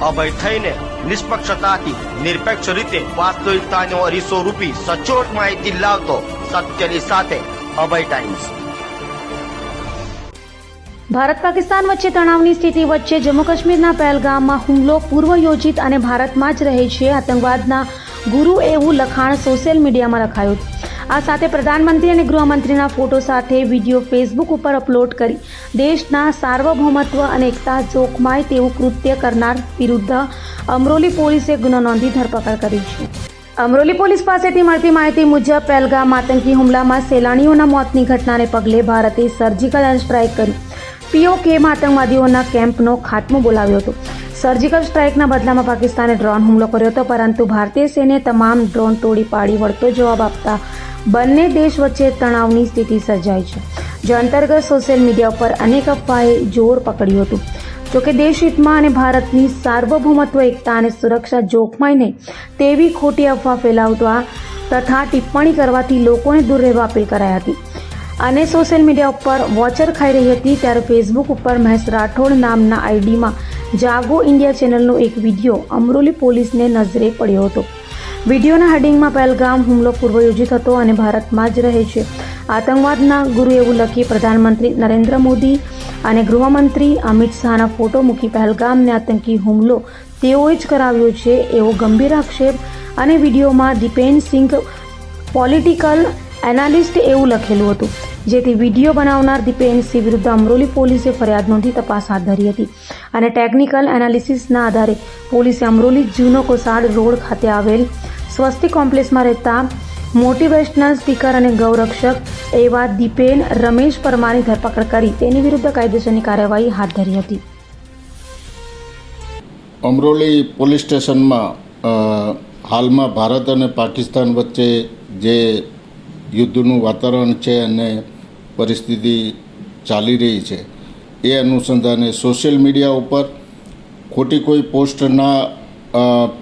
અભય થઈને નિષ્પક્ષતાથી નિરપેક્ષ રીતે વાસ્તવિકતાનો અરીસો રૂપી સચોટ માહિતી લાવતો સત્યની સાથે અભય ટાઈમ્સ. ભારત પાકિસ્તાન વચ્ચે તણાવની સ્થિતિ વચ્ચે જમ્મુ કાશ્મીરના પહેલગામમાં હુમલો પૂર્વ યોજિત અને ભારતમાં જ રહે છે આતંકવાદના ગુરુ એવું લખાણ સોશિયલ મીડિયામાં હતું આ સાથે પ્રધાનમંત્રી અને ગૃહમંત્રીના ફોટો સાથે વીડિયો ફેસબુક ઉપર અપલોડ કરી દેશના સાર્વભૌમત્વ અને એકતા જોખમાય તેવું કૃત્ય કરનાર વિરુદ્ધ અમરોલી પોલીસે ગુનો નોંધી ધરપકડ કરી છે. અમરોલી પોલીસ પાસેથી મળતી માહિતી મુજબ, પહેલગામ આતંકી હુમલામાં સહેલાણીઓના મોતની ઘટનાને પગલે ભારતે સર્જિકલ સ્ટ્રાઇક કરી પીઓકેમાં આતંકવાદીઓના કેમ્પનો ખાત્મો બોલાવ્યો હતો. સર્જિકલ સ્ટ્રાઇકના બદલામાં પાકિસ્તાને ડ્રોન હુમલો કર્યો હતો, પરંતુ ભારતીય સેને તમામ ડ્રોન તોડી પાડી વળતો જવાબ આપતા બંને દેશ વચ્ચે તણાવની સ્થિતિ સર્જાઈ છે, જે અંતર્ગત સોશિયલ મીડિયા ઉપર અનેક અફવાએ જોર પકડ્યું હતું. જોકે દેશહિતમાં અને ભારતની સાર્વભૌમત્વ, એકતા અને સુરક્ષા જોખમાય નહીં તેવી ખોટી અફવા ફેલાવતા તથા ટિપ્પણી કરવાથી લોકોને દૂર રહેવા અપીલ કરાઈ હતી. અને સોશિયલ મીડિયા ઉપર વોચર ખાઈ રહી હતી, ત્યારે ફેસબુક ઉપર મહેશ રાઠોડ નામના આઈડીમાં જાગો ઇન્ડિયા ચેનલનો એક વીડિયો અમરોલી પોલીસને નજરે પડ્યો હતો. વિડીયોના હેડિંગમાં પહેલગામ હુમલો પૂર્વયોજિત હતો અને ભારતમાં જ રહે છે. આતંકવાદના ગુરુ એવું લખી પ્રધાનમંત્રી નરેન્દ્ર મોદી અને ગૃહમંત્રી અમિત શાહના ફોટો મૂકી પહેલગામને આતંકી હુમલો તેઓએ જ કરાવ્યો છે એવો ગંભીર આક્ષેપ અને વિડીયોમાં દીપેન સિંઘ પોલિટિકલ એનાલિસ્ટ એવું લખેલું હતું. જેથી વીડિયો બનાવનાર દીપેનસિંહ વિરુદ્ધ અમરોલી પોલીસે ફરિયાદ નોંધી તપાસ હાથ ધરી હતી. અને ટેકનિકલ એનાલિસિસના આધારે પોલીસે અમરોલી જૂનો કોસાડ રોડ ખાતે આવેલ સ્વસ્તિ કોમ્પ્લેક્સમાં રહેતા મોટિવેશનલ સ્પીકર અને ગૌરક્ષક એવા દીપેન રમેશ પરમારની ધરપકડ કરી તેની વિરુદ્ધ કાયદેસરની કાર્યવાહી હાથ ધરી હતી. અમરોલી પોલીસ સ્ટેશનમાં હાલમાં ભારત અને પાકિસ્તાન વચ્ચે જે યુદ્ધનું વાતાવરણ છે અને પરિસ્થિતિ ચાલી રહી છે. એ અનુસંધાને સોશિયલ મીડિયા ઉપર ખોટી કોઈ પોસ્ટ ના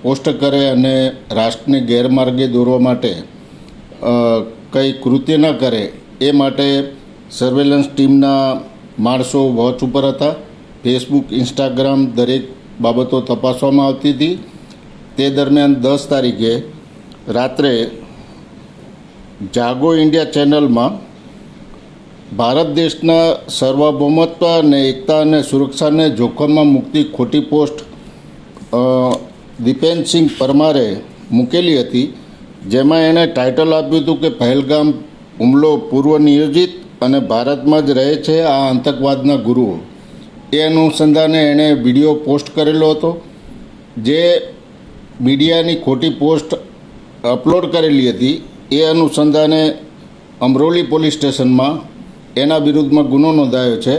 પોસ્ટ કરે અને રાષ્ટ્રને ગેરમાર્ગે દોરવા માટે કંઈ કૃત્ય ન કરે, એ માટે સર્વેલન્સ ટીમના માણસો વોચ ઉપર હતા. ફેસબુક ઇન્સ્ટાગ્રામ દરેક બાબતો તપાસવામાં આવતી હતી. તે દરમિયાન દસ તારીખે રાત્રે જાગો ઇન્ડિયા ચેનલમાં ભારત દેશના સર્વભૌમત્વ અને એકતા અને સુરક્ષાને જોખમમાં મૂકતી ખોટી પોસ્ટ અ, દીપેનસિંહ પરમારે મૂકેલી હતી જેમાં એણે ટાઇટલ આપ્યું હતું કે પહેલગામ હુમલો પૂર્વ નિયોજિત અને ભારતમાં જ રહે છે આ આતંકવાદના ગુરુઓ. એ અનુસંધાને એણે વીડિયો પોસ્ટ કરેલો હતો જે મીડિયાની ખોટી પોસ્ટ અપલોડ કરેલી હતી. એ અનુસંધાને અમરોલી પોલીસ સ્ટેશનમાં એના વિરુદ્ધમાં ગુનો નોંધાયો છે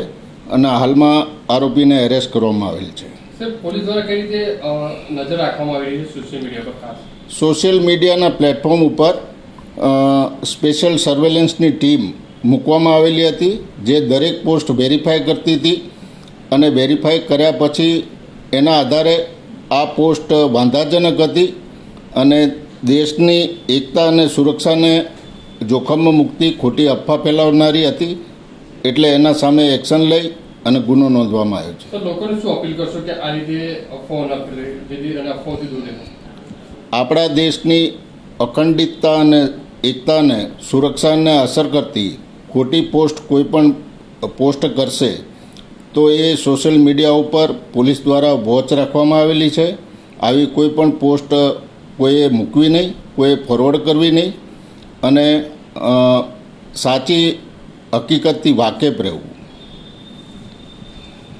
અને હાલમાં આરોપીને એરેસ્ટ કરવામાં આવેલ છે. સોશિયલ મીડિયાના પ્લેટફોર્મ ઉપર સ્પેશિયલ સર્વેલન્સની ટીમ મૂકવામાં આવેલી હતી જે દરેક પોસ્ટ વેરીફાઈ કરતી હતી અને વેરીફાઈ કર્યા પછી એના આધારે આ પોસ્ટ વાંધાજનક હતી અને દેશની એકતા અને સુરક્ષાને જોખમમાં મુક્તિ ખોટી અફવા ફેલાવનારી હતી એટલે એના સામે એક્શન લઈ અને ગુનો નોંધવામાં આવ્યો છે. લોકોને શું અપીલ કરશો કે આ રીતે આપણા દેશની અખંડિતતા અને એકતાને સુરક્ષાને અસર કરતી ખોટી પોસ્ટ કોઈ પણ પોસ્ટ કરશે તો એ સોશિયલ મીડિયા ઉપર પોલીસ દ્વારા વોચ રાખવામાં આવેલી છે. આવી કોઈ પણ પોસ્ટ કોઈએ મૂકવી નહીં કોઈએ ફોરવર્ડ કરવી નહીં. અને સાચી હકીકતથી વાકેફ રહેવું.